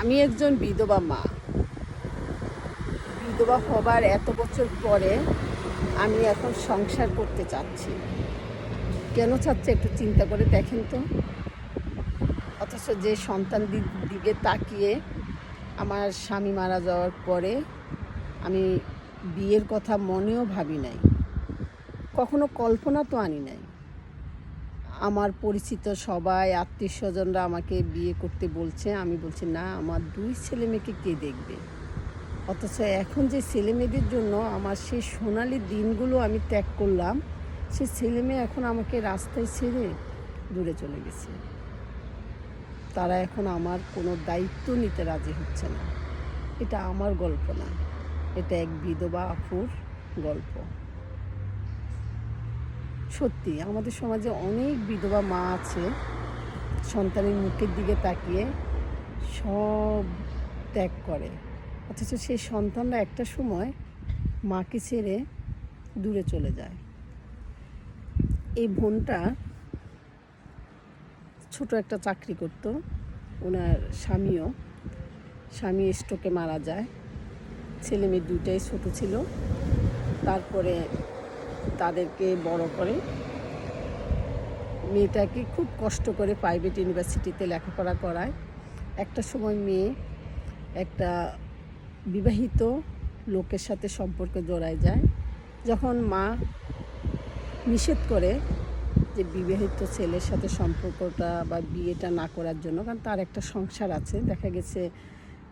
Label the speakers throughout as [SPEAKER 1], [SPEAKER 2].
[SPEAKER 1] আমি একজন বিধবা মা। বিধবা হবার এত বছর পরে আমি এখন সংসার করতে চাচ্ছি। কেন চাচ্ছে একটু চিন্তা করে দেখেন তো। অথচ যে সন্তান দিকে তাকিয়ে আমার স্বামী মারা যাওয়ার পরে আমি বিয়ের কথা মনেও ভাবি নাই। কখনো কল্পনা তো আনি নাই। আমার পরিচিত সবাই, আত্মীয় স্বজনরা আমাকে বিয়ে করতে বলছে। আমি বলছি, না, আমার দুই ছেলে মেয়েকে কে দেখবে? অথচ এখন যে ছেলে মেয়েদের জন্য আমার সেই সোনালি দিনগুলো আমি ত্যাগ করলাম, সে ছেলে মেয়ে এখন আমাকে রাস্তায় ছেড়ে দূরে চলে গেছে। তারা এখন আমার কোনো দায়িত্ব নিতে রাজি হচ্ছে না। এটা আমার গল্প না। এটা এক বিধবা আফুর গল্প। সত্যি, আমাদের সমাজে অনেক বিধবা মা আছে, সন্তানের মুখের দিকে তাকিয়ে সব ত্যাগ করে। অথচ সেই সন্তানরা একটা সময় মাকে ছেড়ে দূরে চলে যায়। এই বোনটা ছোট একটা চাকরি করত, ওনার স্বামীও। স্বামী স্ট্রোকে মারা যায়। ছেলে মেয়ে দুইটাই ছোট ছিল। তারপরে তাদেরকে বড় করে। মেয়েটাকে খুব কষ্ট করে প্রাইভেট ইউনিভার্সিটিতে লেখাপড়া করায়। একটা সময় মেয়ে একটা বিবাহিত লোকের সাথে সম্পর্ক জড়ায় যায়। যখন মা নিষেধ করে যে বিবাহিত ছেলের সাথে সম্পর্কটা বা বিয়েটা না করার জন্য, কারণ তার একটা সংসার আছে, দেখা গেছে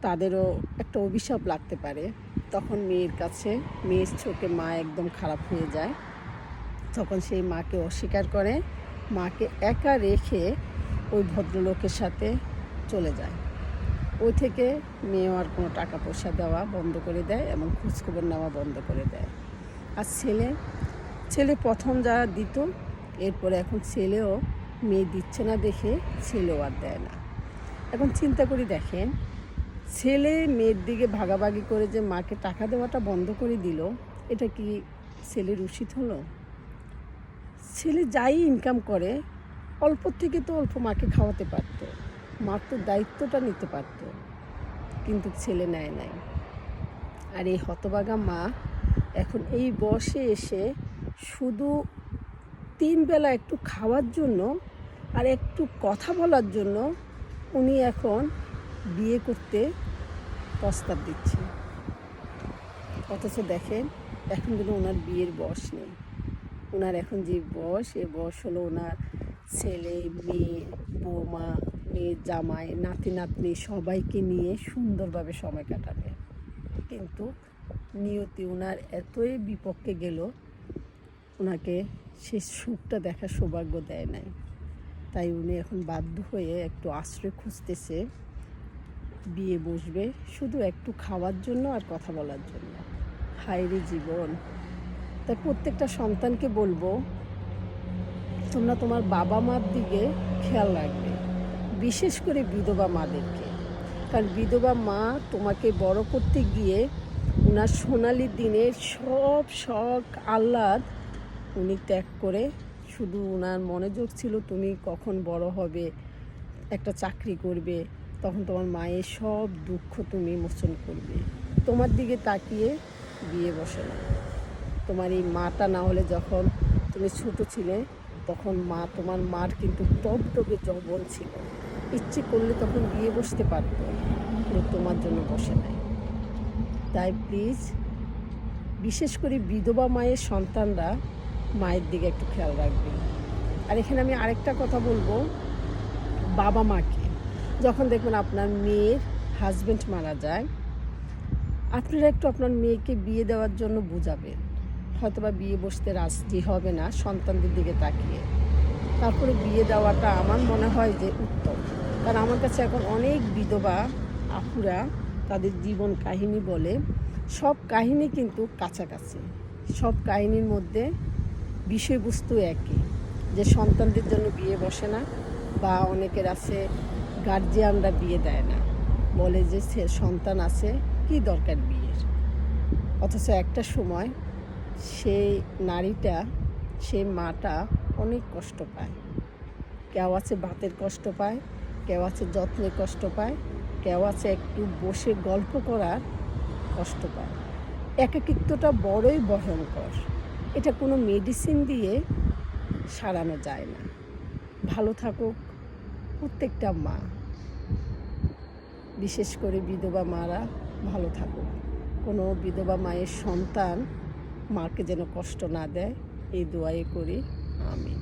[SPEAKER 1] তাদেরও একটা অভিশাপ লাগতে পারে। তখন মেয়ের কাছে, মেয়ের চোখে মা একদম খারাপ হয়ে যায়। তখন সেই মাকে অস্বীকার করে, মাকে একা রেখে ওই ভদ্রলোকের সাথে চলে যায়। ওই থেকে মেয়েও আর কোনো টাকা পয়সা দেওয়া বন্ধ করে দেয় এবং খোঁজখবর নেওয়া বন্ধ করে দেয়। আর ছেলে ছেলে প্রথম যারা দিত, এরপরে এখন ছেলেও মেয়ে দিচ্ছে না দেখে ছেলেও আর দেয় না। এখন চিন্তা করি দেখেন ছেলে মেয়ের দিকে ভাগাভাগি করে যে মাকে টাকা দেওয়াটা বন্ধ করে দিল, এটা কি ছেলের উচিত হলো? ছেলে যাই ইনকাম করে, অল্প থেকে তো অল্প মাকে খাওয়াতে পারতো, মার তো দায়িত্বটা নিতে পারতো, কিন্তু ছেলে নেয় নাই। আর এই হতবাগা মা এখন এই বসে এসে শুধু তিন বেলা একটু খাওয়ার জন্য আর একটু কথা বলার জন্য উনি এখন বিয়ে করতে প্রস্তাব দিচ্ছে। অথচ দেখেন, এখন কিন্তু ওনার বিয়ের বয়স নেই। ওনার এখন যে বয়স, এ বয়স হলো ওনার ছেলে, মেয়ে, বৌমা, মেয়ে, জামাই, নাতি, নাতনি সবাইকে নিয়ে সুন্দরভাবে সময় কাটাবে। কিন্তু নিয়তি ওনার এতই বিপক্ষে গেল, ওনাকে সে সুখটা দেখার সৌভাগ্য দেয় নাই। তাই উনি এখন বাধ্য হয়ে একটু আশ্রয় খুঁজতেছে। বিয়ে বসবে, শুধু একটু খাওয়ার জন্য আর কথা বলার জন্য। হায়রে জীবন। তাই প্রত্যেকটা সন্তানকে বলব, তোমরা তোমার বাবা মার দিকে খেয়াল রাখবে, বিশেষ করে বিধবা মাদেরকে। কারণ বিধবা মা তোমাকে বড় করতে গিয়ে ওনার সোনালি দিনের সব শখ, আহ্লাদ উনি ত্যাগ করে, শুধু ওনার মনোযোগ ছিল তুমি কখন বড় হবে, একটা চাকরি করবে তখন তোমার মায়ের সব দুঃখ তুমি মোচন করবে। তোমার দিকে তাকিয়ে বিয়ে বসে না। তোমার এই মাটা না হলে যখন তুমি ছোট ছিলে, তখন মা, তোমার মার কিন্তু টপ টপে যৌবন ছিল। ইচ্ছে করলে তখন বিয়ে বসতে পারতো, কিন্তু তোমার জন্য বসে নাই। তাই প্লিজ বিশেষ করে বিধবা মায়ের সন্তানরা মায়ের দিকে একটু খেয়াল রাখবে। আর এখানে আমি আরেকটা কথা বলব, বাবা মাকে। যখন দেখবেন আপনার মেয়ের হাজবেন্ড মারা যায়, আপনারা একটু আপনার মেয়েকে বিয়ে দেওয়ার জন্য বোঝাবেন। হয়তোবা বিয়ে বসতে রাজি হবে না সন্তানদের দিকে তাকিয়ে। তারপরে বিয়ে দেওয়াটা আমার মনে হয় যে উত্তম। কারণ আমার কাছে এখন অনেক বিধবা আপুরা তাদের জীবন কাহিনী বলে, সব কাহিনী কিন্তু কাছাকাছি। সব কাহিনীর মধ্যে বিষয়বস্তু একই। যে সন্তানদের জন্য বিয়ে বসে না, বা অনেকের আছে গার্জিয়ানরা বিয়ে দেয় না। বলে যে সন্তান আছে, কি দরকার বিয়ের? অথচ একটা সময় সেই নারীটা, সেই মাটা অনেক কষ্ট পায়। কেউ আছে ভাতের কষ্ট পায়, কেউ আছে যত্নের কষ্ট পায়, কেউ আছে একটু বসে গল্প করার কষ্ট পায়। একাকিত্বটা বড়ই ভয়ঙ্কর। এটা কোনো মেডিসিন দিয়ে সারানো যায় না। ভালো থাকুক প্রত্যেকটা মা। বিশেষ করে বিধবা মারা ভালো থাকুক। কোনো বিধবা মায়ের সন্তান মাকে যেন কষ্ট না দেয়, এই দোয়াই করি। আমি